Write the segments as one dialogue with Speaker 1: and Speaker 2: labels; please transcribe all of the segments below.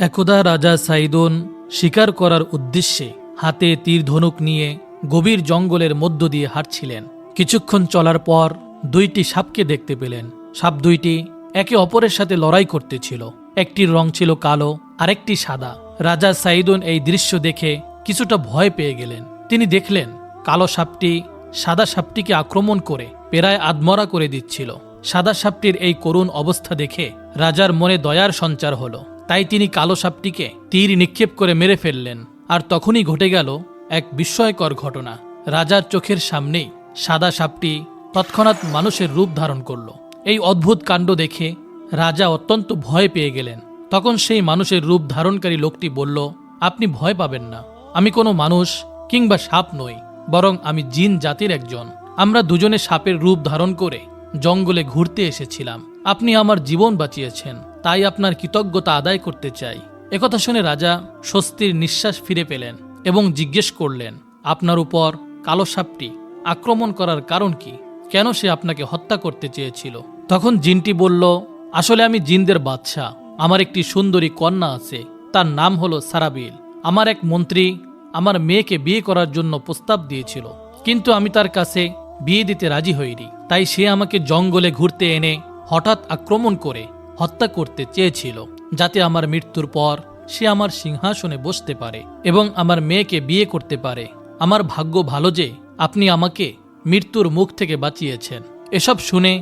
Speaker 1: একদা রাজা সাইদুন শিকার করার উদ্দেশ্যে হাতে তীর ধনুক নিয়ে গভীর জঙ্গলের মধ্য দিয়ে হাঁটছিলেন। কিছুক্ষণ চলার পর দুইটি সাপকে দেখতে পেলেন। সাপ দুইটি একে অপরের সাথে লড়াই করতেছিল একটির রং ছিল কালো, আরেকটি সাদা। রাজা সাইদুন এই দৃশ্য দেখে কিছুটা ভয় পেয়ে গেলেন। তিনি দেখলেন, কালো সাপটি সাদা সাপটিকে আক্রমণ করে পেরায় আদমরা করে দিচ্ছিল। সাদা সাপটির এই করুণ অবস্থা দেখে রাজার মনে দয়ার সঞ্চার হলো। তাই তিনি কালো সাপটিকে তীর নিক্ষেপ করে মেরে ফেললেন। আর তখনই ঘটে গেল এক বিস্ময়কর ঘটনা। রাজার চোখের সামনেই সাদা সাপটি তৎক্ষণাৎ মানুষের রূপ ধারণ করল। এই অদ্ভুত কাণ্ড দেখে রাজা অত্যন্ত ভয় পেয়ে গেলেন। তখন সেই মানুষের রূপ ধারণকারী লোকটি বলল, আপনি ভয় পাবেন না। আমি কোনো মানুষ কিংবা সাপ নই, বরং আমি জিন জাতির একজন। আমরা দুজনে সাপের রূপ ধারণ করে জঙ্গলে ঘুরতে এসেছিলাম। আপনি আমার জীবন বাঁচিয়েছেন। তাই আপনার কৃতজ্ঞতা আদায় করতে চাই। একথা শুনে রাজা স্বস্তির নিঃশ্বাস ফিরে পেলেন এবং জিজ্ঞেস করলেন, আপনার উপর কালো সাপটি আক্রমণ করার কারণ কি? কেন সে আপনাকে হত্যা করতে চেয়েছিল? তখন জিনটি বলল, আসলে আমি জিনদের বাদশাহ। আমার একটি সুন্দরী কন্যা আছে। তার নাম হলো সারাবিল। আমার এক মন্ত্রী আমার মেয়েকে বিয়ে করার জন্য প্রস্তাব দিয়েছিল। কিন্তু আমি তার কাছে বিয়ে দিতে রাজি হইনি। তাই সে আমাকে জঙ্গলে ঘুরতে এনে হঠাৎ আক্রমণ করে হত্যা করতে চেয়েছিল, যাতে আমার মৃত্যুর পর সে আমার সিংহাসনে বসতে পারে এবং আমার মেয়েকে বিয়ে করতে পারে। আমার ভাগ্য ভালো যে আপনি আমাকে মৃত্যুর মুখ থেকে বাঁচিয়েছেন। এসব শুনে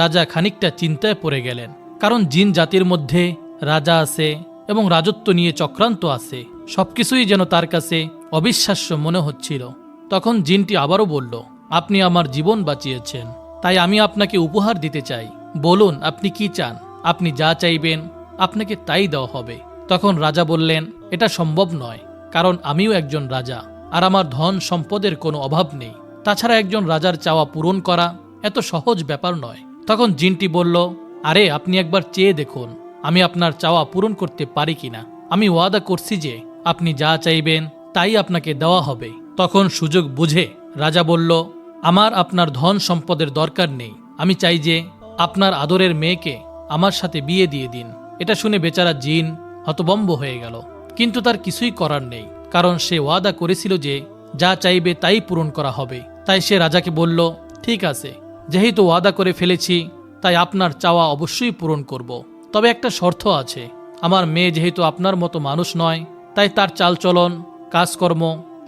Speaker 1: রাজা খানিকটা চিন্তায় পড়ে গেলেন, কারণ জিন জাতির মধ্যে রাজা আছে এবং রাজত্ব নিয়ে চক্রান্ত আছে। সবকিছুই যেন তার কাছে অবিশ্বাস্য মনে হচ্ছিল। তখন জিনটি আবারও বলল, আপনি আমার জীবন বাঁচিয়েছেন, তাই আমি আপনাকে উপহার দিতে চাই। বলুন, আপনি কি চান? আপনি যা চাইবেন, আপনাকে তাই দেওয়া হবে। তখন রাজা বললেন, এটা সম্ভব নয়, কারণ আমিও একজন রাজা, আর আমার ধন সম্পদের কোনো অভাব নেই। তাছাড়া একজন রাজার চাওয়া পূরণ করা এত সহজ ব্যাপার নয়। তখন জিনটি বলল, আরে, আপনি একবার চেয়ে দেখুন, আমি আপনার চাওয়া পূরণ করতে পারি কিনা। আমি ওয়াদা করছি যে, আপনি যা চাইবেন, তাই আপনাকে দেওয়া হবে। তখন সুযোগ বুঝে রাজা বলল, আমার আপনার ধন সম্পদের দরকার নেই। আমি চাই যে, আপনার আদরের মেয়েকে আমার সাথে বিয়ে দিয়ে দিন। এটা শুনে বেচারা জিন হতবম্ব হয়ে গেল। কিন্তু তার কিছুই করার নেই, কারণ সে ওয়াদা করেছিল যে যা চাইবে তাই পূরণ করা হবে। তাই সে রাজাকে বলল, ঠিক আছে, যেহেতু ওয়াদা করে ফেলেছি, তাই আপনার চাওয়া অবশ্যই পূরণ করব। তবে একটা শর্ত আছে, আমার মেয়ে যেহেতু আপনার মতো মানুষ নয়, তাই তার চালচলন, কাজকর্ম,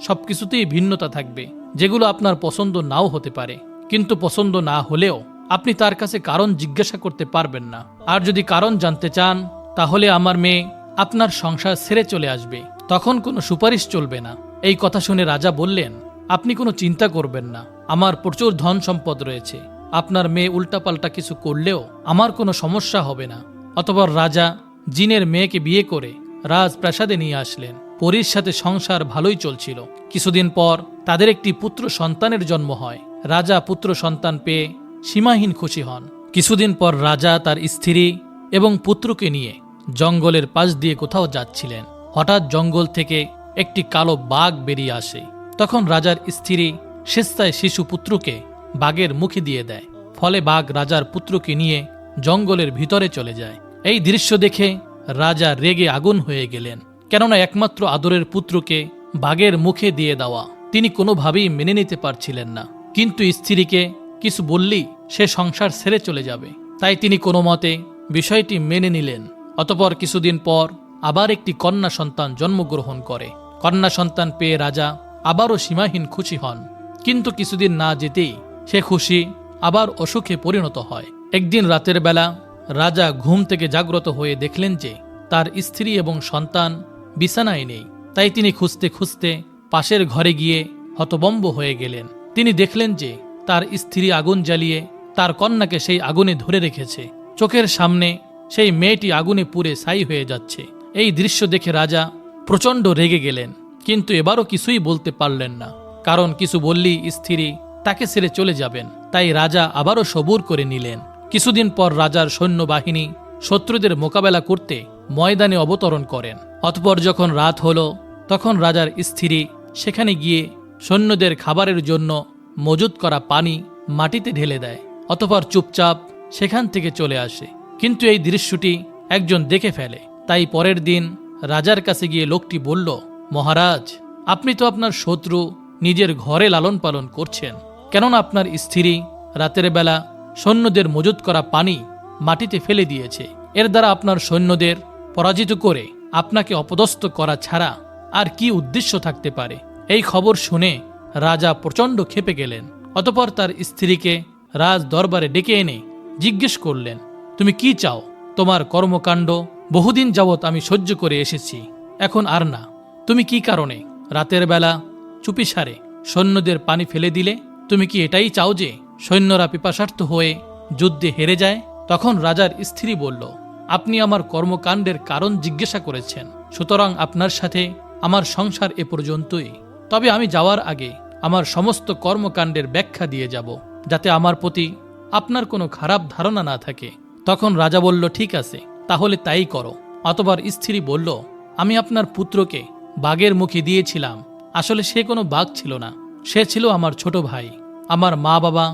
Speaker 1: সবকিছুতেই ভিন্নতা থাকবে, যেগুলো আপনার পছন্দ নাও হতে পারে। কিন্তু পছন্দ না হলেও আপনি তার কাছে কারণ জিজ্ঞাসা করতে পারবেন না। আর যদি কারণ জানতে চান, তাহলে আমার মেয়ে আপনার সংসার ছেড়ে চলে আসবে। তখন কোনো সুপারিশ চলবে না। এই কথা শুনে রাজা বললেন, আপনি কোনো চিন্তা করবেন না। আমার প্রচুর ধন সম্পদ রয়েছে। আপনার মেয়ে উল্টাপাল্টা কিছু করলেও আমার কোনো সমস্যা হবে না। অতপর রাজা জিনের মেয়েকে বিয়ে করে রাজপ্রাসাদে নিয়ে আসলেন। পরীর সাথে সংসার ভালোই চলছিল। কিছুদিন পর তাদের একটি পুত্র সন্তানের জন্ম হয়। রাজা পুত্র সন্তান পেয়ে সীমাহীন খুশি হন। কিছুদিন পর রাজা তার স্ত্রী এবং পুত্রকে নিয়ে জঙ্গলের পাশ দিয়ে কোথাও যাচ্ছিলেন। হঠাৎ জঙ্গল থেকে একটি কালো বাঘ বেরিয়ে আসে। তখন রাজার স্ত্রী স্বেচ্ছায় শিশু পুত্রকে বাঘের মুখে দিয়ে দেয়। ফলে বাঘ রাজার পুত্রকে নিয়ে জঙ্গলের ভিতরে চলে যায়। এই দৃশ্য দেখে রাজা রেগে আগুন হয়ে গেলেন। কেননা একমাত্র আদরের পুত্রকে বাঘের মুখে দিয়ে দেওয়া তিনি কোনোভাবেই মেনে নিতে পারছিলেন না। কিন্তু স্ত্রীকে কিছু বললেই সে সংসার ছেড়ে চলে যাবে। তাই তিনি কোনো মতে বিষয়টি মেনে নিলেন। অতপর কিছুদিন পর আবার একটি কন্যা সন্তান জন্মগ্রহণ করে। কন্যা সন্তান পেয়ে রাজা আবারও সীমাহীন খুশি হন। কিন্তু কিছুদিন না যেতেই সে খুশি আবার অসুখে পরিণত হয়। একদিন রাতের বেলা রাজা ঘুম থেকে জাগ্রত হয়ে দেখলেন যে তার স্ত্রী এবং সন্তান বিছানায় নেই। তাই তিনি খুঁজতে খুঁজতে পাশের ঘরে গিয়ে হতবম্ব হয়ে গেলেন। তিনি দেখলেন যে তার স্ত্রী আগুন জ্বালিয়ে তার কন্যাকে সেই আগুনে ধরে রেখেছে। চোখের সামনে সেই মেয়েটি আগুনে পুড়ে ছাই হয়ে যাচ্ছে। এই দৃশ্য দেখে রাজা প্রচণ্ড রেগে গেলেন, কিন্তু এবারও কিছুই বলতে পারলেন না। কারণ কিছু বললেই স্ত্রী তাকে ছেড়ে চলে যাবেন। তাই রাজা আবারও সবুর করে নিলেন। কিছুদিন পর রাজার সৈন্যবাহিনী শত্রুদের মোকাবেলা করতে ময়দানে অবতরণ করেন। অতপর যখন রাত হলো, তখন রাজার স্ত্রী সেখানে গিয়ে সৈন্যদের খাবারের জন্য মজুত করা পানি মাটিতে ঢেলে দেয় অতপর চুপচাপ সেখান থেকে চলে আসে। কিন্তু এই দৃশ্যটি একজন দেখে ফেলে। তাই পরের দিন রাজার কাছে গিয়ে লোকটি বলল, মহারাজ, আপনি তো আপনার শত্রু নিজের ঘরে লালন পালন করছেন। কেননা আপনার স্ত্রী রাতের বেলা সৈন্যদের মজুত করা পানি মাটিতে ফেলে দিয়েছে। এর দ্বারা আপনার সৈন্যদের পরাজিত করে আপনাকে অপদস্থ করা ছাড়া আর কি উদ্দেশ্য থাকতে পারে? এই খবর শুনে রাজা প্রচণ্ড ক্ষেপে গেলেন। অতপর তার স্ত্রীকে রাজ দরবারে ডেকে এনে জিজ্ঞেস করলেন, তুমি কি চাও? তোমার কর্মকাণ্ড? বহুদিন যাবৎ আমি সহ্য করে এসেছি। এখন আর না। তুমি কি কারণে? রাতের বেলা চুপিসারে সৈন্যদের পানি ফেলে দিলে? তুমি কি এটাই চাও যে সৈন্যরা পিপাসার্থ হয়ে যুদ্ধে হেরে যায়? তখন রাজার স্ত্রী বলল, আপনি আমার কর্মকাণ্ডের কারণ জিজ্ঞাসা করেছেন। সুতরাং আপনার সাথে আমার সংসার এ পর্যন্তই। তবে আমি যাওয়ার আগে আমার সমস্ত কর্মকাণ্ডের ব্যাখ্যা দিয়ে যাব, যাতে আমার প্রতি আপনার কোনো খারাপ ধারণা না থাকে। তখন রাজা বলল, ঠিক আছে, তাহলে তাই করো। অতবার স্ত্রী বলল, আমি আপনার পুত্রকে বাঘের মুখে দিয়েছিলাম। আসলে সে কোনো বাঘ ছিল না, সে ছিল আমার ছোট ভাই। আমার মা বাবা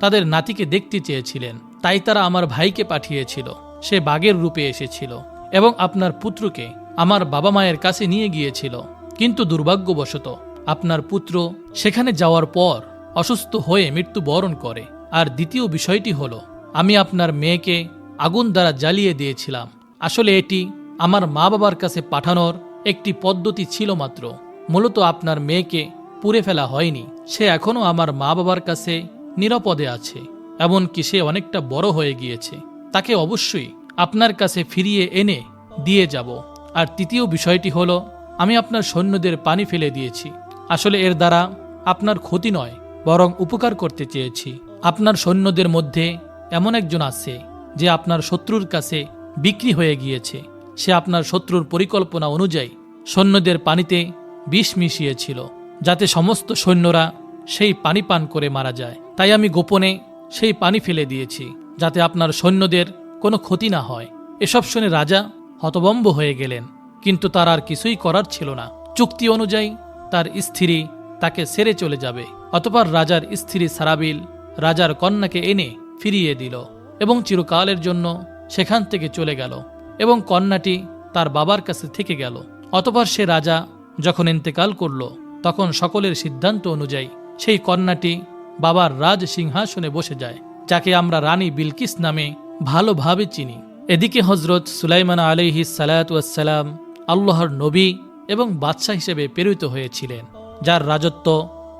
Speaker 1: তাদের নাতিকে দেখতে চেয়েছিলেন, তাই তারা আমার ভাইকে পাঠিয়েছিল। সে বাঘের রূপে এসেছিল এবং আপনার পুত্রকে আমার বাবা মায়ের কাছে নিয়ে গিয়েছিল। কিন্তু দুর্ভাগ্যবশত আপনার পুত্র সেখানে যাওয়ার পর অসুস্থ হয়ে মৃত্যুবরণ করে। আর দ্বিতীয় বিষয়টি হলো, আমি আপনার মেয়েকে আগুন দ্বারা জ্বালিয়ে দিয়েছিলাম। আসলে এটি আমার মা বাবার কাছে পাঠানোর একটি পদ্ধতি ছিল মাত্র। মূলত আপনার মেয়েকে পুড়ে ফেলা হয়নি। সে এখনও আমার মা বাবার কাছে নিরাপদে আছে, এমনকি সে অনেকটা বড় হয়ে গিয়েছে। তাকে অবশ্যই আপনার কাছে ফিরিয়ে এনে দিয়ে যাব। আর তৃতীয় বিষয়টি হলো, আমি আপনার সৈন্যদের পানি ফেলে দিয়েছি। আসলে এর দ্বারা আপনার ক্ষতি নয়, বরং উপকার করতে চেয়েছি। আপনার সৈন্যদের মধ্যে এমন একজন আছে, যে আপনার শত্রুর কাছে বিক্রি হয়ে গিয়েছে। সে আপনার শত্রুর পরিকল্পনা অনুযায়ী সৈন্যদের পানিতে বিষ মিশিয়েছিল, যাতে সমস্ত সৈন্যরা সেই পানি পান করে মারা যায়। তাই আমি গোপনে সেই পানি ফেলে দিয়েছি, যাতে আপনার সৈন্যদের কোনো ক্ষতি না হয়। এসব শুনে রাজা হতবম্ব হয়ে গেলেন, কিন্তু তার আর কিছুই করার ছিল না। চুক্তি অনুযায়ী তার স্ত্রী তাকে সেরে চলে যাবে। অতপর রাজার স্ত্রী সারাবিল রাজার কন্যাকে এনে ফিরিয়ে দিল এবং চিরকালের জন্য সেখান থেকে চলে গেল এবং কন্যাটি তার বাবার কাছে থেকে গেল। অতপর সে রাজা যখন ইন্তেকাল করল, তখন সকলের সিদ্ধান্ত অনুযায়ী সেই কন্যাটি বাবার রাজ সিংহাসনে বসে যায়, যাকে আমরা রানী বিলকিস নামে ভালোভাবে চিনি। এদিকে হজরত সুলাইমান আলহি সালাতাম আল্লাহর নবী এবং বাদশাহ হিসেবে প্রেরিত হয়েছিলেন, যার রাজত্ব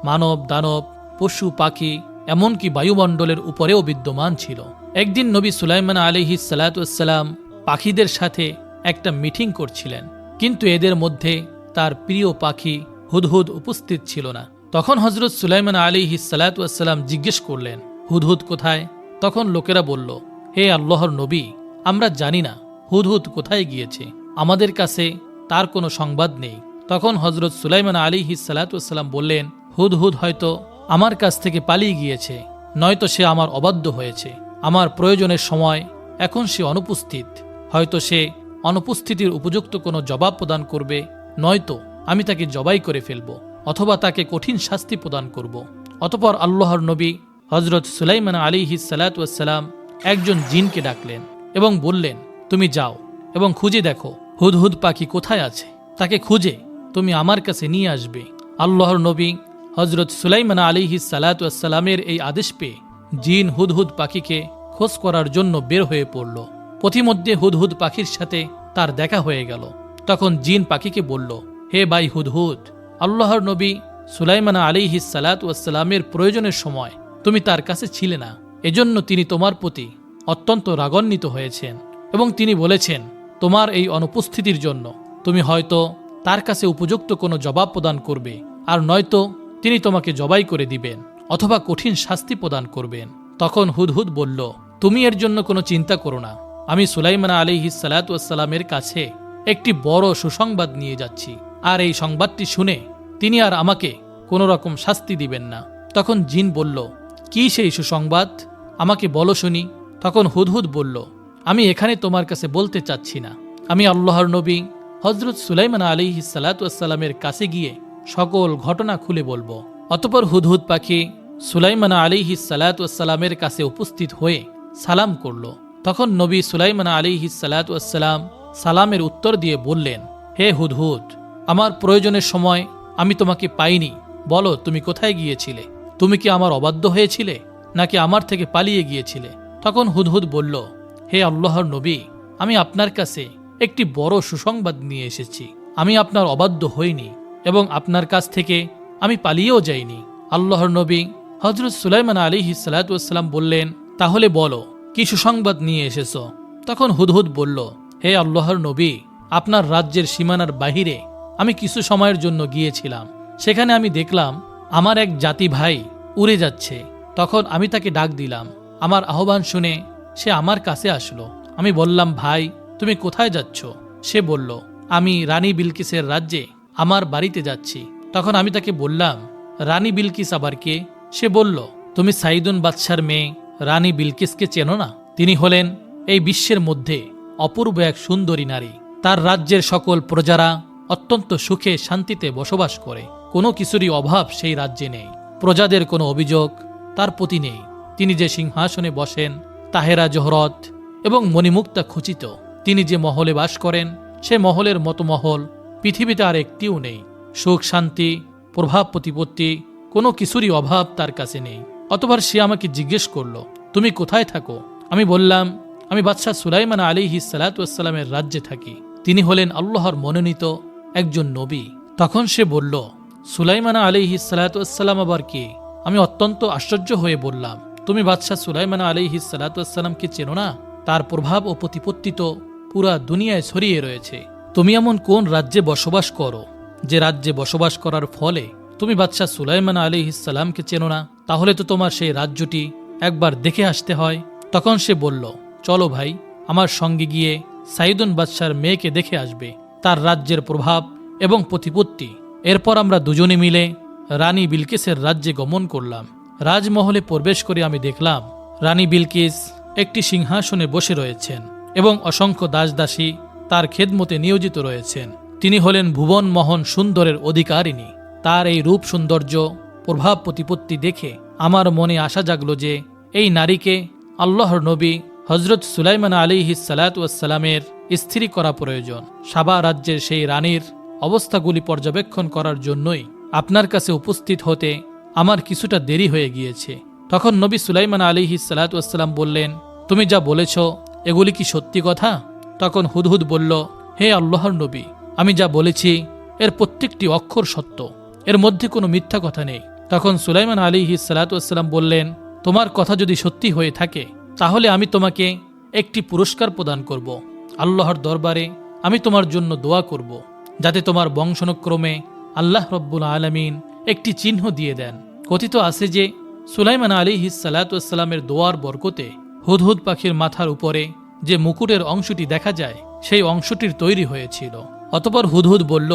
Speaker 1: মানব, দানব, পশু, পাখি, এমনকি বায়ুমণ্ডলের উপরেও বিদ্যমান ছিল। একদিন নবী সুলাইমান আলহি সালাতাম পাখিদের সাথে একটা মিটিং করছিলেন, কিন্তু এদের মধ্যে তার প্রিয় পাখি হুদহুদ উপস্থিত ছিল না। তখন হজরত সুলাইমান আলিহি সালাতাম জিজ্ঞেস করলেন, হুদহুদ কোথায়? তখন লোকেরা বলল, হে আল্লাহর নবী, আমরা জানি না হুদহুদ কোথায় গিয়েছে। আমাদের কাছে তার কোনো সংবাদ নেই। তখন হজরত সুলাইমান আলী সালাতাম বললেন হুদহুদ হয়তো আমার কাছ থেকে পালিয়ে গিয়েছে, নয়তো সে আমার অবাধ্য হয়েছে। আমার প্রয়োজনের সময় এখন সে অনুপস্থিত। হয়তো সে অনুপস্থিতির উপযুক্ত কোনো জবাব প্রদান করবে, নয়তো আমি তাকে জবাই করে ফেলব, অথবা তাকে কঠিন শাস্তি প্রদান করব। অতপর আল্লাহর নবী হজরত সুলাইমান আলী সালাতাম একজন জিনকে ডাকলেন এবং বললেন, তুমি যাও এবং খুঁজে দেখো হুদহুদ পাখি কোথায় আছে? তাকে খুঁজে তুমি আমার কাছে নিয়ে আসবে। আল্লাহর নবী হজরত সুলাইমান আলী সালাতামের এই আদেশ পেয়ে জিন হুদহুদ পাখিকে খোঁজ করার জন্য বের হয়ে পড়ল। পথিমধ্যে হুদহুদ পাখির সাথে তার দেখা হয়ে গেল। তখন জিন পাখিকে বলল, হে বাই হুদহুদ আল্লাহর নবী সুলাইমানা আলিহি সালাতামের প্রয়োজনের সময় তুমি তার কাছে ছিলে না। এজন্য তিনি তোমার প্রতি অত্যন্ত রাগান্বিত হয়েছেন এবং তিনি বলেছেন তোমার এই অনুপস্থিতির জন্য তুমি হয়তো তার কাছে উপযুক্ত কোনো জবাব প্রদান করবে, আর নয়তো তিনি তোমাকে জবাই করে দিবেন অথবা কঠিন শাস্তি প্রদান করবেন। তখন হুদহুদ বলল, তুমি এর জন্য কোনো চিন্তা করো না। আমি সুলাইমানা আলিহি সালাতামের কাছে একটি বড় সুসংবাদ নিয়ে যাচ্ছি, আর এই সংবাদটি শুনে তিনি আর আমাকে কোনো রকম শাস্তি দিবেন না। তখন জিন বলল, কি সেই সুসংবাদ? আমাকে বলো শুনি। তখন হুদহুদ বলল আমি এখানে তোমার কাছে বলতে চাচ্ছি না। আমি আল্লাহর নবী হজরত সুলাইমান আলী সালাতামের কাছে গিয়ে সকল ঘটনা খুলে বলব। অতপর হুদহুদ পাখি সুলাইমানা আলী সালাতামের কাছে উপস্থিত হয়ে সালাম করল। তখন নবী সুলাইমানা আলী সালাতাম সালামের উত্তর দিয়ে বললেন, হে হুদহুদ, আমার প্রয়োজনের সময় আমি তোমাকে পাইনি। বলো, তুমি কোথায় গিয়েছিলে? তুমি কি আমার অবাধ্য হয়েছিলে? নাকি আমার থেকে পালিয়ে গিয়েছিলে? তখন হুদহুদ বলল হে আল্লাহর নবী, আমি আপনার কাছে একটি বড় সুসংবাদ নিয়ে এসেছি। আমি আপনার অবাধ্য হইনি এবং আপনার কাছ থেকে আমি পালিয়েও যাইনি। আল্লাহর নবী হজরত সুলাইমান আলী সালাতাম বললেন, তাহলে বলো, কি সুসংবাদ নিয়ে এসেছ? তখন হুদহুদ বলল, হে আল্লাহর নবী, আপনার রাজ্যের সীমানার বাহিরে আমি কিছু সময়ের জন্য গিয়েছিলাম। সেখানে আমি দেখলাম, আমার এক জাতি ভাই উড়ে যাচ্ছে। তখন আমি তাকে ডাক দিলাম। আমার আহ্বান শুনে সে আমার কাছে আসলো। আমি বললাম, ভাই, তুমি কোথায় যাচ্ছ? সে বলল, আমি রানী বিলকিসের রাজ্যে আমার বাড়িতে যাচ্ছি। তখন আমি তাকে বললাম, রানী বিলকিস আবার কে? সে বলল, তুমি সাইদুন বাদশার মেয়ে, রানী বিলকিসকে চেনো না? তিনি হলেন এই বিশ্বের মধ্যে অপূর্ব এক সুন্দরী নারী। তার রাজ্যের সকল প্রজারা অত্যন্ত সুখে শান্তিতে বসবাস করে। কোনো কিছুরই অভাব সেই রাজ্যে নেই। প্রজাদের কোনো অভিযোগ তার প্রতি নেই। তিনি যে সিংহাসনে বসেন তাহেরা জহরত এবং মণিমুক্তা খচিত। তিনি যে মহলে বাস করেন, সে মহলের মতো মহল পৃথিবীতে আর একটিও নেই। সুখ, শান্তি, প্রভাব, প্রতিপত্তি, কোনো কিছুরই অভাব তার কাছে নেই। অতবার সে আমাকে জিজ্ঞেস করল, তুমি কোথায় থাকো? আমি বললাম, আমি বাদশাহ সুলাইমান আলিহি সালাতামের রাজ্যে থাকি। তিনি হলেন আল্লাহর মনোনীত একজন নবী। তখন সে বলল, সুলাইমানা আলিহি সালাতাম আবার কে? আমি অত্যন্ত আশ্চর্য হয়ে বললাম তুমি বাদশাহ সুলাইমানা আলিহি সালাতামকে চেনো না? তার প্রভাব ও প্রতিপত্তি তো পুরা দুনিয়ায় ছড়িয়ে রয়েছে। তুমি এমন কোন রাজ্যে বসবাস করো? যে রাজ্যে বসবাস করার ফলে তুমি বাদশাহ সুলাইমান আলী ইসালামকে চেনো না? তাহলে তো তোমার সেই রাজ্যটি একবার দেখে আসতে হয়। তখন সে বলল, চলো ভাই, আমার সঙ্গে গিয়ে সাইদুন বাদশার মেয়েকে দেখে আসবে। তার রাজ্যের প্রভাব এবং প্রতিপত্তি। এরপর আমরা দুজনে মিলে রানী বিলকিসের রাজ্যে গমন করলাম। রাজমহলে প্রবেশ করে আমি দেখলাম রানী বিলকিস একটি সিংহাসনে বসে রয়েছেন এবং অসংখ্য দাসদাসী তার খেদমতে নিয়োজিত রয়েছেন। তিনি হলেন ভুবন মোহন সুন্দরের অধিকারিণী। তার এই রূপ সৌন্দর্য, প্রভাব প্রতিপত্তি দেখে আমার মনে আশা জাগলো যে এই নারীকে আল্লাহর নবী হজরত সুলাইমান আলিহি সালাতামের স্থির করা প্রয়োজন। সাবা রাজ্যের সেই রানীর অবস্থাগুলি পর্যবেক্ষণ করার জন্যই আপনার কাছে উপস্থিত হতে আমার কিছুটা দেরি হয়ে গিয়েছে। তখন নবী সুলাইমান আলিহি সালাতাম বললেন, তুমি যা বলেছ, এগুলি কি সত্যি কথা? তখন হুদহুদ বলল, হে আল্লাহর নবী, আমি যা বলেছি, এর প্রত্যেকটি অক্ষর সত্য। এর মধ্যে কোনো মিথ্যা কথা নেই। তখন সুলাইমান আলী সালাতাম বললেন, তোমার কথা যদি সত্যি হয়ে থাকে, তাহলে আমি তোমাকে একটি পুরস্কার প্রদান করব। আল্লাহর দরবারে আমি তোমার জন্য দোয়া করব, যাতে তোমার বংশানুক্রমে আল্লাহ রব্বুল আলমিন একটি চিহ্ন দিয়ে দেন। কথিত আছে যে, সুলাইমান আলী সালাতামের দোয়ার বরকতে হুদহুদ পাখির মাথার উপরে যে মুকুটের অংশটি দেখা যায়, সেই অংশটির তৈরি হয়েছিল। অতপর হুদহুদ বলল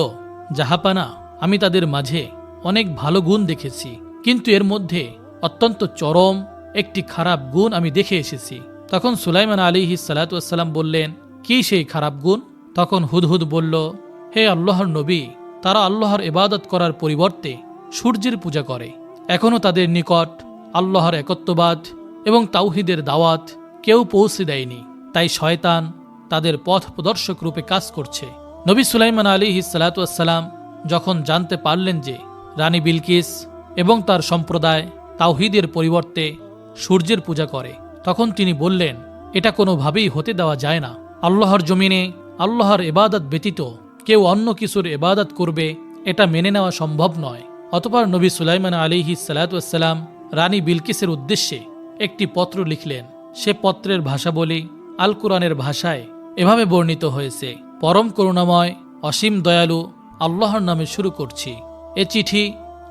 Speaker 1: জাহাপানা আমি তাদের মাঝে অনেক ভালো গুণ দেখেছি, কিন্তু এর মধ্যে অত্যন্ত চরম একটি খারাপ গুণ আমি দেখে এসেছি। তখন সুলাইমান আলী সালাতাম বললেন, কি সেই খারাপ গুণ? তখন হুদহুদ বলল, হে আল্লাহর নবী, তারা আল্লাহর ইবাদত করার পরিবর্তে সূর্যের পূজা করে। এখনও তাদের নিকট আল্লাহর একত্ববাদ এবং তাওহিদের দাওয়াত কেউ পৌঁছে দেয়নি। তাই শয়তান তাদের পথ প্রদর্শক রূপে কাজ করছে। নবী সুলাইমান আলী সালাতাম যখন জানতে পারলেন যে রানী বিলকিস এবং তার সম্প্রদায় তাওহিদের পরিবর্তে সূর্যের পূজা করে, তখন তিনি বললেন, এটা কোনোভাবেই হতে দেওয়া যায় না। আল্লাহর জমিনে আল্লাহর এবাদত ব্যতীত কেউ অন্য কিছুর এবাদত করবে, এটা মেনে নেওয়া সম্ভব নয়। অতপর নবী সুলাইমান আলিহি সালাতাম রানী বিলকিসের উদ্দেশ্যে একটি পত্র লিখলেন। সে পত্রের ভাষা বলি আল কোরআনের ভাষায় এভাবে বর্ণিত হয়েছে, পরম করুণাময়, অসীম দয়ালু, আল্লাহর নামে শুরু করছি। এ চিঠি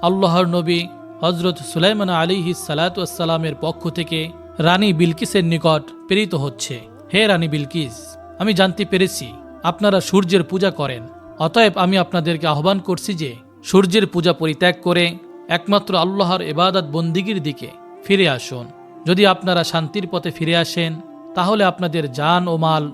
Speaker 1: আল্লাহর নবী হজরত সুলাইমান আলিহি সালাতামের পক্ষ থেকে রানী বিলকিসের নিকট প্রেরিত হচ্ছে। হে রানী বিলকিস, আমি জানতে পেরেছি আপনারা সূর্যের পূজা করেন, অতএব আমি আপনাদেরকে আহ্বান করছি যে সূর্যের পূজা পরিত্যাগ করে একমাত্র আল্লাহর এবাদত বন্দিগির দিকে ফিরে আসুন। যদি আপনারা শান্তির পথে ফিরে আসেন, তাহলে আপনাদের জান ও মাল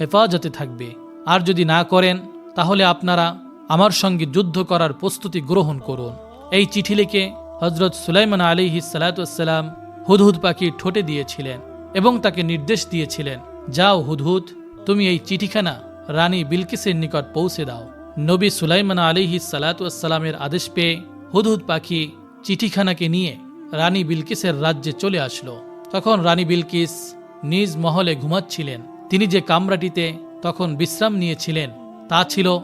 Speaker 1: হেফাজতে থাকবে। আর যদি না করেন, তাহলে আপনারা আমার সঙ্গে যুদ্ধ করার প্রস্তুতি গ্রহণ করুন। এই চিঠি লিখে হজরত সুলাইমান আলিহি সালাতাম হুদহুদ পাখি ঠোঁটে দিয়েছিলেন এবং তাকে নির্দেশ দিয়েছিলেন, যাও হুদহুদ, তুমি এই চিঠিখানা রানী বিলকিসের নিকট পৌঁছে দাও। নবী সুলাইমান আলিহি সালাতামের আদেশ পেয়ে হুদহুদ পাখি চিঠিখানাকে নিয়ে রানী বিলকিসের রাজ্যে চলে আসলো। তখন রানী বিলকিস নিজ মহলে ঘুমাচ্ছিলেন। তিনি যে কামরাটিতে তখন বিশ্রাম নিয়েছিলেন, তা ছিল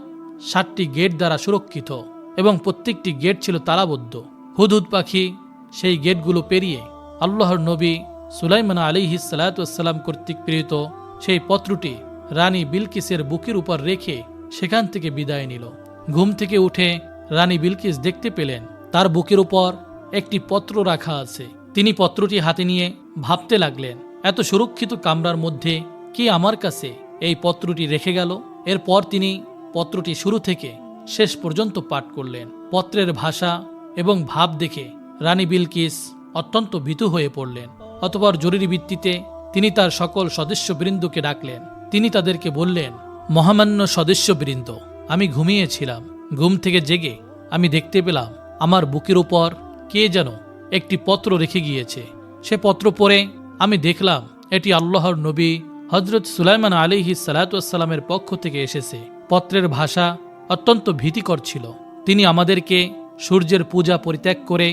Speaker 1: সাতটি গেট দ্বারা সুরক্ষিত এবং প্রত্যেকটি গেট ছিল তালাবদ্ধ। হুদহুদ পাখি সেই গেটগুলো পেরিয়ে আল্লাহর নবী সুলাইমান আলিহি সালাতাম কর্তৃক প্রেরিত সেই পত্রটি রানী বিলকিসের বুকের উপর রেখে সেখান থেকে বিদায় নিল। ঘুম থেকে উঠে রানী বিলকিস দেখতে পেলেন, তার বুকের উপর একটি পত্র রাখা আছে। তিনি পত্রটি হাতে নিয়ে ভাবতে লাগলেন, এত সুরক্ষিত কামরার মধ্যে কি আমার কাছে এই পত্রটি রেখে গেল? এরপর তিনি পত্রটি শুরু থেকে শেষ পর্যন্ত পাঠ করলেন। পত্রের ভাষা এবং ভাব দেখে রানী বিলকিস অত্যন্ত ভীতু হয়ে পড়লেন। অতপর জরুরি ভিত্তিতে তিনি তার সকল সদস্যবৃন্দকে ডাকলেন। তিনি তাদেরকে বললেন মহামান্য সদস্যবৃন্দ, আমি ঘুমিয়েছিলাম। ঘুম থেকে জেগে আমি দেখতে পেলাম আমার বুকের উপর কে যেন একটি পত্র রেখে গিয়েছে। সে পত্র পড়ে আমি দেখলাম এটি আল্লাহর নবী হজরত সুলাইমান আলিহি সালাতামের পক্ষ থেকে এসেছে। পত্রের ভাষা অত্যন্ত ভীতিকর ছিল। তিনি আমাদেরকে সূর্যের পূজা পরিত্যাগ করে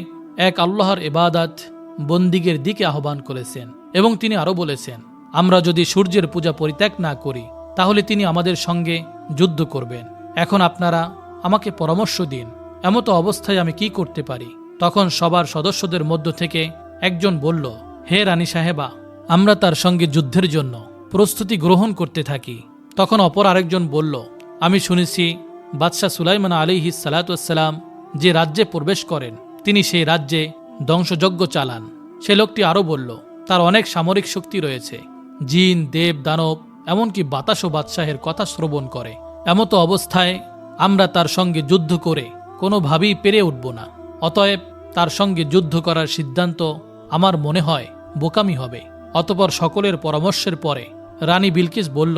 Speaker 1: এক আল্লাহর এবাদাত বন্দিগের দিকে আহ্বান করেছেন এবং তিনি আরও বলেছেন, আমরা যদি সূর্যের পূজা পরিত্যাগ না করি তাহলে তিনি আমাদের সঙ্গে যুদ্ধ করবেন। এখন আপনারা আমাকে পরামর্শ দিন। এমতো অবস্থায় আমি কি করতে পারি? তখন সবার সদস্যদের মধ্য থেকে একজন বলল, হে রানী সাহেবা, আমরা তার সঙ্গে যুদ্ধের জন্য প্রস্তুতি গ্রহণ করতে থাকি। তখন অপর আরেকজন বলল, আমি শুনেছি বাদশাহ সুলাইমান আলিহি সালাতাম যে রাজ্যে প্রবেশ করেন, তিনি সেই রাজ্যে ধ্বংসযজ্ঞ চালান। সে লোকটি আরও বলল, তার অনেক সামরিক শক্তি রয়েছে। জিন, দেব, দানব এমনকি বাতাস ও বাদশাহের কথা শ্রবণ করে। এমতো অবস্থায় আমরা তার সঙ্গে যুদ্ধ করে কোনোভাবেই পেরে উঠব না। অতএব তার সঙ্গে যুদ্ধ করার সিদ্ধান্ত আমার মনে হয় বোকামি হবে। অতপর সকলের পরামর্শের পরে রানী বিলকিস বলল,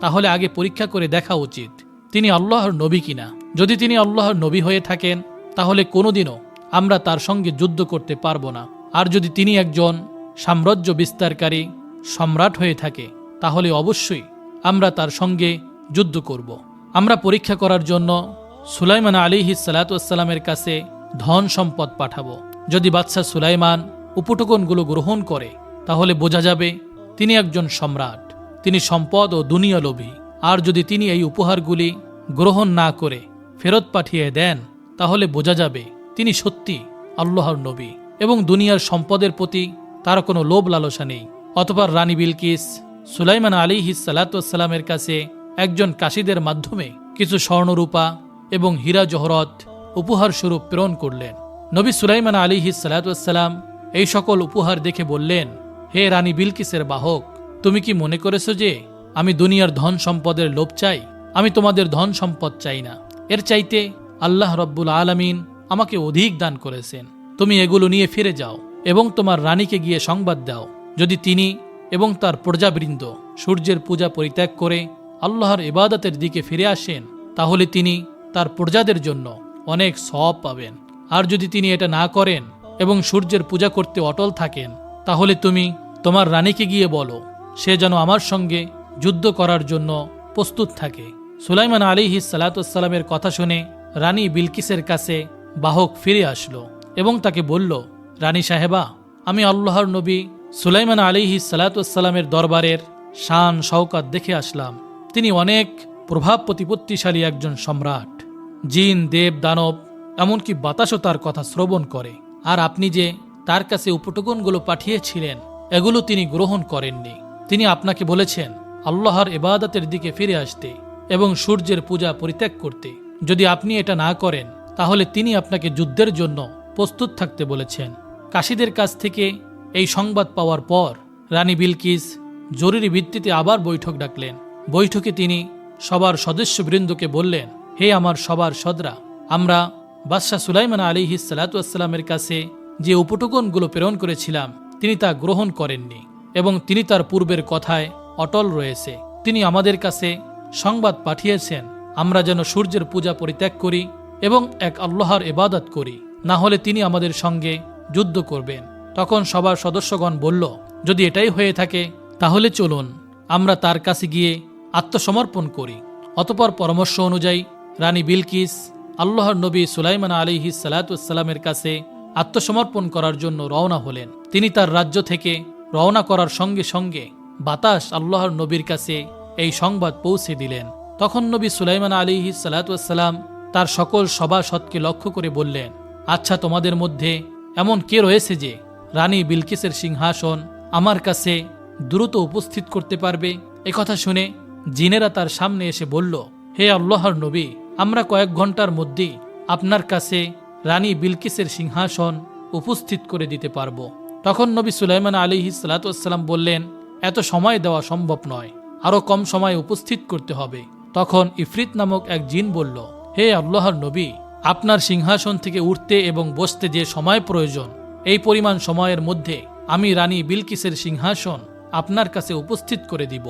Speaker 1: তাহলে আগে পরীক্ষা করে দেখা উচিত, তিনি আল্লাহর নবী কিনা? যদি তিনি আল্লাহর নবী হয়ে থাকেন, তাহলে কোনোদিনও আমরা তার সঙ্গে যুদ্ধ করতে পারব না। আর যদি তিনি একজন সাম্রাজ্য বিস্তারকারী সম্রাট হয়ে থাকে তাহলে অবশ্যই আমরা তার সঙ্গে যুদ্ধ করব। আমরা পরীক্ষা করার জন্য সুলাইমান আলিহি সালাতামের কাছে ধন সম্পদ পাঠাবো। যদি বাদশাহ সুলাইমান উপটকনগুলো গ্রহণ করে, তাহলে বোঝা যাবে তিনি একজন সম্রাট। তিনি সম্পদ ও দুনিয়া লোভী। আর যদি তিনি এই উপহারগুলি গ্রহণ না করে ফেরত পাঠিয়ে দেন, তাহলে বোঝা যাবে তিনি সত্যি আল্লাহর নবী। এবং দুনিয়ার সম্পদের প্রতি তার কোনো লোভ লালসা নেই। অতপর রানী বিলকিস সুলাইমান আলিহি সালাতামের কাছে একজন কাশিদের মাধ্যমে কিছু স্বর্ণরূপা এবং হীরা জহরত উপহার স্বরূপ প্রেরণ করলেন। নবী সুলাইমান আলিহি সালাতাম এই সকল উপহার দেখে বললেন, হে রানী বিলকিসের বাহক, তুমি কি মনে করেছ যে আমি দুনিয়ার ধন সম্পদের লোভ চাই? আমি তোমাদের ধন সম্পদ চাই না। এর চাইতে আল্লাহ রব্বুল আলমিন আমাকে অধিক দান করেছেন। তুমি এগুলো নিয়ে ফিরে যাও এবং তোমার রানীকে গিয়ে সংবাদ দাও। যদি তিনি এবং তার প্রজাবৃন্দ সূর্যের পূজা পরিত্যাগ করে আল্লাহর ইবাদতের দিকে ফিরে আসেন, তাহলে তিনি তার প্রজাদের জন্য অনেক সব পাবেন। আর যদি তিনি এটা না করেন এবং সূর্যের পূজা করতে অটল থাকেন, তাহলে তুমি তোমার রানীকে গিয়ে বলো, সে যেন আমার সঙ্গে যুদ্ধ করার জন্য প্রস্তুত থাকে। সুলাইমান আলিহি সালাতামের কথা শুনে রানী বিলকিসের কাছে বাহক ফিরে আসলো এবং তাকে বলল, রানী সাহেবা, আমি আল্লাহর নবী সুলাইমান আলিহি সালাতামের দরবারের শান, শওকাত দেখে আসলাম। তিনি অনেক প্রভাব প্রতিপত্তিশালী একজন সম্রাট। জিন, দেব, দানব, এমনকি বাতাসও তার কথা শ্রবণ করে। আর আপনি যে তার কাছে উপটকনগুলো পাঠিয়েছিলেন, এগুলো তিনি গ্রহণ করেননি। তিনি আপনাকে বলেছেন, আল্লাহর এবাদতের দিকে ফিরে আসতে এবং সূর্যের পূজা পরিত্যাগ করতে। যদি আপনি এটা না করেন, তাহলে তিনি আপনাকে যুদ্ধের জন্য প্রস্তুত থাকতে বলেছেন। কাশীদের কাছ থেকে এই সংবাদ পাওয়ার পর রানী বিলকিস জরুরি ভিত্তিতে আবার বৈঠক ডাকলেন। বৈঠকে তিনি সবার সদস্যবৃন্দকে বললেন, হে আমার সবার সদরা, আমরা বাদশাহ সুলাইমান আলিহি সালাতামের কাছে যে উপটকনগুলো প্রেরণ করেছিলাম, তিনি তা গ্রহণ করেননি এবং তিনি তার পূর্বের কথায় অটল রয়েছে। তিনি আমাদের কাছে সংবাদ পাঠিয়েছেন, আমরা যেন সূর্যের পূজা পরিত্যাগ করি এবং এক আল্লাহর এবাদত করি। না হলে তিনি আমাদের সঙ্গে যুদ্ধ করবেন। তখন সবার সদস্যগণ বলল, যদি এটাই হয়ে থাকে, তাহলে চলুন, আমরা তার কাছে গিয়ে আত্মসমর্পণ করি। অতপর পরামর্শ অনুযায়ী, রানী বিলকিস আল্লাহর নবী সুলাইমান আলিহি সালাতামের কাছে আত্মসমর্পণ করার জন্য রওনা হলেন। তিনি তার রাজ্য থেকে রওনা করার সঙ্গে সঙ্গে বাতাস আল্লাহর নবীর কাছে এই সংবাদ পৌঁছে দিলেন। তখন নবী সুলাইমান আলিহি সালাতাম তার সকল সভাসদকে লক্ষ্য করে বললেন আচ্ছা তোমাদের মধ্যে এমন কে রয়েছে যে রানী বিলকিসের সিংহাসন আমার কাছে দ্রুত উপস্থিত করতে পারবে? একথা শুনে জিনেরা তার সামনে এসে বলল, হে আল্লাহর নবী, আমরা কয়েক ঘণ্টার মধ্যেই আপনার কাছে রানী বিলকিসের সিংহাসন উপস্থিত করে দিতে পারব। তখন নবী সুলাইমান আলী সালাতাম বললেন, এত সময় দেওয়া সম্ভব নয়, আরও কম সময় উপস্থিত করতে হবে। তখন ইফরিত নামক এক জিন বলল, হে আল্লাহর নবী, আপনার সিংহাসন থেকে উঠতে এবং বসতে যে সময় প্রয়োজন এই পরিমাণ সময়ের মধ্যে আমি রানী বিলকিসের সিংহাসন আপনার কাছে উপস্থিত করে দিব।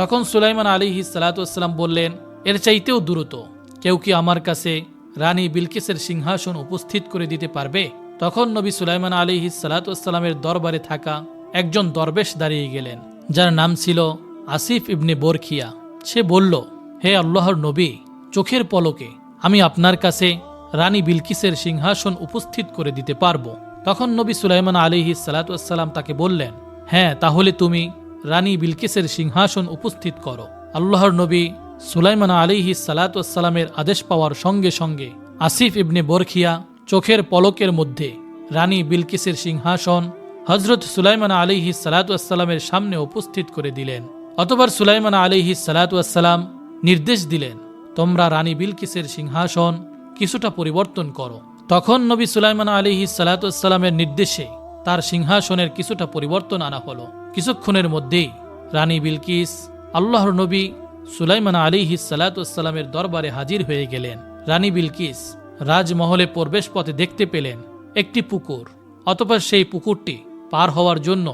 Speaker 1: তখন সুলাইমান আলী সালাতাম বললেন, এর চাইতেও দ্রুত। কেউ কি আমার কাছে রানী বিলকিসের সিংহাসন উপস্থিত করে দিতে পারবে? তখন নবী সুলাইমান আলী সালাতামের দরবারে থাকা একজন দরবেশ দাঁড়িয়ে গেলেন, যার নাম ছিল আসিফ ইবনে বোরখিয়া সে বলল, হে আল্লাহর নবী, চোখের পলকে আমি আপনার কাছে রানী বিলকিসের সিংহাসন উপস্থিত করে দিতে পারব। তখন নবী সুলাইমান আলিহি সালাতাম তাকে বললেন হ্যাঁ তাহলে তুমি রানী বিলকিসের সিংহাসন উপস্থিত করো। আল্লাহর নবী সুলাইমান আলিহি সালাতামের আদেশ পাওয়ার সঙ্গে সঙ্গে আসিফ ইবনে বরখিয়া চোখের পলকের মধ্যে রানী বিলকিসের সিংহাসন হজরত সুলাইমান আলিহি সালাতামের সামনে উপস্থিত করে দিলেন। অতবার সুলাইমান আলিহি সালাতাম নির্দেশ দিলেন, তোমরা রানী বিলকিসের সিংহাসন কিছুটা পরিবর্তন করো। তখন নবী সুলাইমান আলিহি সালাতামের নির্দেশে তার সিংহাসনের কিছুটা পরিবর্তন আনা হলো। কিছুক্ষণের মধ্যেই রানী বিলকিস, আল্লাহর নবী সুলাইমান আলিহি সালাতামের দরবারে হাজির হয়ে গেলেন। রানী বিলকিস রাজমহলে প্রবেশ পথে দেখতে পেলেন একটি পুকুর, অতপর সেই পুকুরটি পার হওয়ার জন্য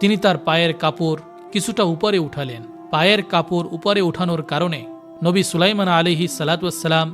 Speaker 1: তিনি তার পায়ের কাপড় কিছুটা উপরে উঠালেন। পায়ের কাপড় উপরে উঠানোর কারণে নবী সুলাইমান আলিহি সালাতাম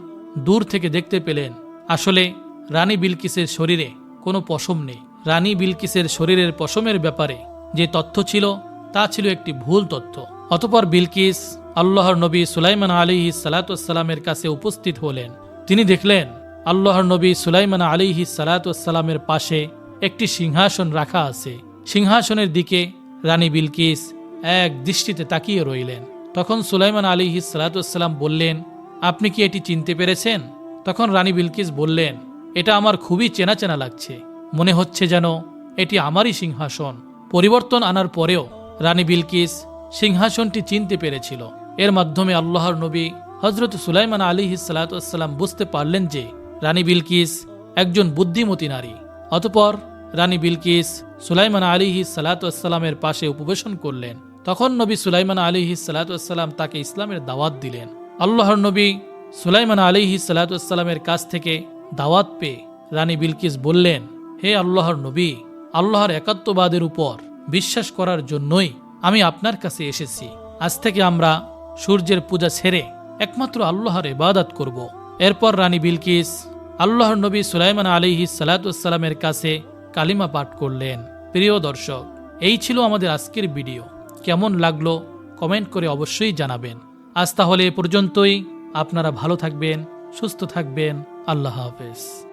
Speaker 1: দূর থেকে দেখতে পেলেন, আসলে রানী বিলকিসের শরীরে কোনো পশম নেই। রানী বিলকিসের শরীরের পশমের ব্যাপারে যে তথ্য ছিল, তা ছিল একটি ভুল তথ্য। অতপর বিলকিস আল্লাহর নবী সুলাইমান আলিহি সালাতামের কাছে উপস্থিত হলেন। তিনি দেখলেন, আল্লাহর নবী সুলাইমান আলিহি সালাতামের পাশে একটি সিংহাসন রাখা আছে। সিংহাসনের দিকে রানী বিলকিস এক দৃষ্টিতে তাকিয়ে রইলেন। তখন সুলাইমান আলিহি সালাতাম বললেন, আপনি কি এটি চিনতে পেরেছেন? তখন রানী বিলকিস বললেন এটা আমার খুবই চেনা চেনা লাগছে। মনে হচ্ছে যেন এটি আমারই সিংহাসন। পরিবর্তন আনার পরেও রানী বিলকিস সিংহাসনটি চিনতে পেরেছিল। এর মাধ্যমে আল্লাহর নবী হজরত সুলাইমান আলী সালাতাম বুঝতে পারলেন যে রানী বিলকিস একজন বুদ্ধিমতী নারী। অতপর রানী বিলকিস সুলাইমান আলিহি সালাতামের পাশে উপবেশন করলেন। তখন নবী সুলাইমান আলিহি সালাতাম তাকে ইসলামের দাওয়াত দিলেন। আল্লাহর নবী সুলাইমান আলিহি সালাতামের কাছ থেকে দাওয়াত পেয়ে রানী বিলকিস বললেন, হে আল্লাহর নবী, আল্লাহর একাত্মবাদের উপর বিশ্বাস করার জন্যই আমি আপনার কাছে এসেছি। আজ থেকে আমরা সূর্যের পূজা ছেড়ে একমাত্র আল্লাহর ইবাদত করব। এরপর রানী বিলকিস আল্লাহর নবী সুলাইমান আলিহি সালাতামের কাছে কালিমা পাঠ করলেন, প্রিয় দর্শক, এই ছিল আমাদের আজকের ভিডিও। কেমন লাগল কমেন্ট করে অবশ্যই জানাবেন। আজ তাহলে এ পর্যন্তই। আপনারা ভালো থাকবেন, সুস্থ থাকবেন। আল্লাহ হাফেজ।